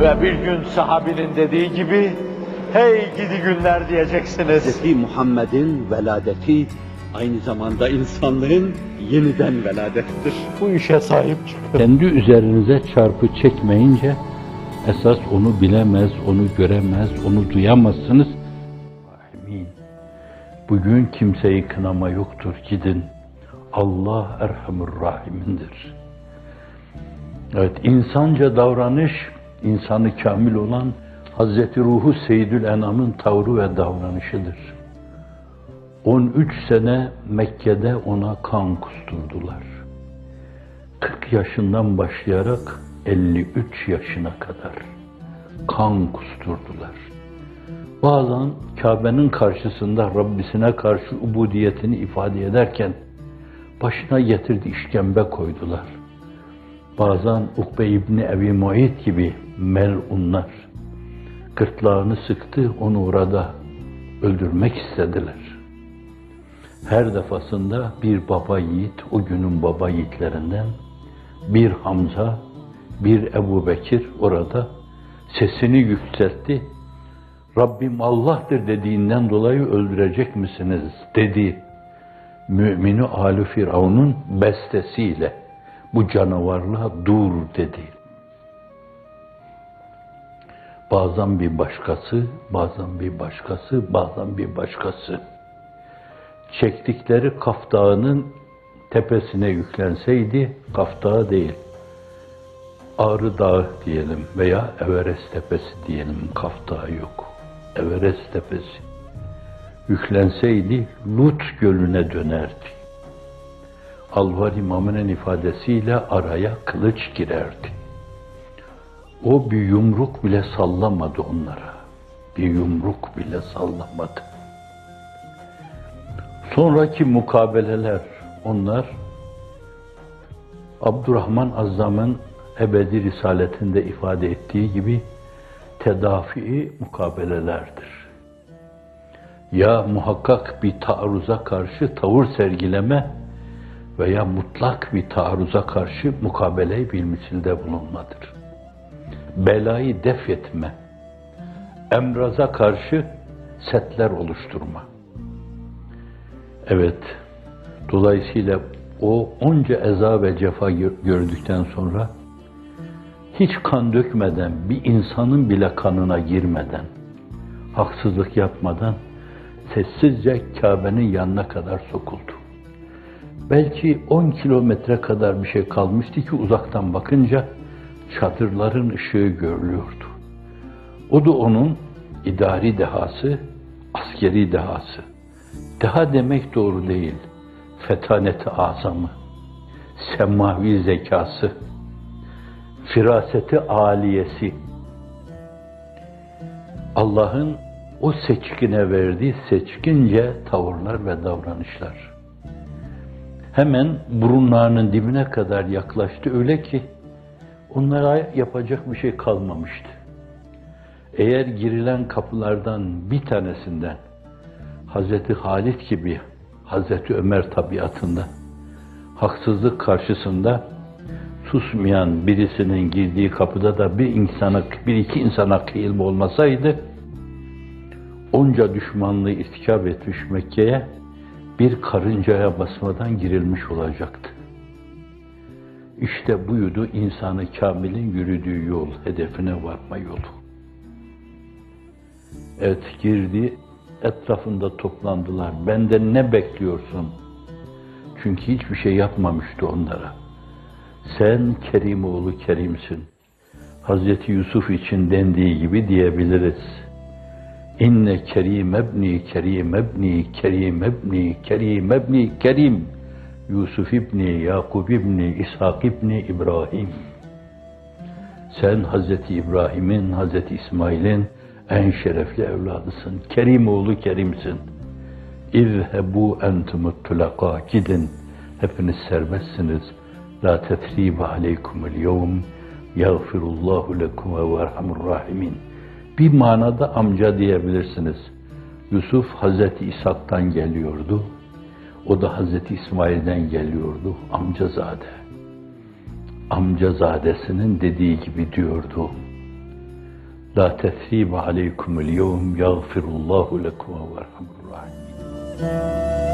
Ve bir gün sahabinin dediği gibi, hey gidi günler diyeceksiniz. Hz. Muhammed'in veladeti aynı zamanda insanlığın yeniden veladettir. Bu işe sahip çıkın. Kendi üzerinize çarpı çekmeyince esas onu bilemez, onu göremez, onu duyamazsınız. Amin. Bugün kimseyi kınama yoktur gidin. Allah Erhamur Rahim'indir. Evet, insanca davranış, insanı kamil olan Hazreti Ruhu Seyyidül Enam'ın tavrı ve davranışıdır. 13 sene Mekke'de ona kan kusturdular. 40 yaşından başlayarak 53 yaşına kadar kan kusturdular. Bazen Kabe'nin karşısında Rabbisine karşı ubudiyetini ifade ederken başına getirdi işkembe koydular. Bazen Ukbe İbni Ebi Muayit gibi melunlar gırtlağını sıktı, onu orada öldürmek istediler. Her defasında bir baba yiğit, o günün baba yiğitlerinden bir Hamza, bir Ebu Bekir orada sesini yükseltti. Rabbim Allah'tır dediğinden dolayı öldürecek misiniz dedi. Mümini Ali Firavun'un bestesiyle bu canavarlığa dur dedi. Bazen bir başkası, bazen bir başkası, bazen bir başkası. Çektikleri Kaf Dağı'nın tepesine yüklenseydi, Kaf Dağı değil, Ağrı Dağı diyelim veya Everest Tepesi diyelim, Kaf Dağı yok. Everest Tepesi. Yüklenseydi Lut Gölü'ne dönerdi. Alvar İmamı'nın ifadesiyle araya kılıç girerdi. O bir yumruk bile sallamadı onlara. Bir yumruk bile sallamadı. Sonraki mukabeleler onlar Abdurrahman Azzam'ın ebedi risaletinde ifade ettiği gibi tedafi mukabelelerdir. Ya muhakkak bir taarruza karşı tavır sergileme veya mutlak bir taarruza karşı mukabele bir misilde bulunmadır. Belayı def etme, emraza karşı setler oluşturma. Evet, dolayısıyla o onca eza ve cefa gördükten sonra hiç kan dökmeden, bir insanın bile kanına girmeden, haksızlık yapmadan sessizce Kabe'nin yanına kadar sokuldu. Belki 10 kilometre kadar bir şey kalmıştı ki uzaktan bakınca çadırların ışığı görülüyordu. O da onun idari dehası, askeri dehası. Deha demek doğru değil. Fetaneti azamı, semavi zekası, firaseti aliyesi, Allah'ın o seçkine verdiği seçkince tavırlar ve davranışlar. Hemen burunlarının dibine kadar yaklaştı öyle ki onlara yapacak bir şey kalmamıştı. Eğer girilen kapılardan bir tanesinden Hazreti Halit gibi Hazreti Ömer tabiatında haksızlık karşısında susmayan birisinin girdiği kapıda da bir insana, bir iki insana kıyılma olmasaydı, onca düşmanlığı istikab etmiş Mekke'ye bir karıncaya basmadan girilmiş olacaktı. İşte buydu insanı kamilin yürüdüğü yol, hedefine varma yolu. Evet girdi, etrafında toplandılar. Benden ne bekliyorsun? Çünkü hiçbir şey yapmamıştı onlara. Sen Kerimoğlu Kerim'sin. Hazreti Yusuf için dendiği gibi diyebiliriz. İnne kerim ebni, kerim ebni, kerim ebni, kerim ebni, kerim. Yusuf ibni, Yakub ibni, İshak ibni, İbrahim. Sen Hazreti İbrahim'in, Hazreti İsmail'in en şerefli evladısın. Kerim oğlu Kerim'sin. İzhebu entumut tulaka. Gidin. Hepiniz serbestsiniz. La tetribe aleykumul yevm. Yağfirullahu lekum ve verhamur rahimin. Bir manada amca diyebilirsiniz. Yusuf Hazreti İshak'tan geliyordu. O da Hazreti İsmail'den geliyordu. Amcazade. Amcazadesinin dediği gibi diyordu. La tesribe aleykumul yevm yagfirullahu lekum ve rahim.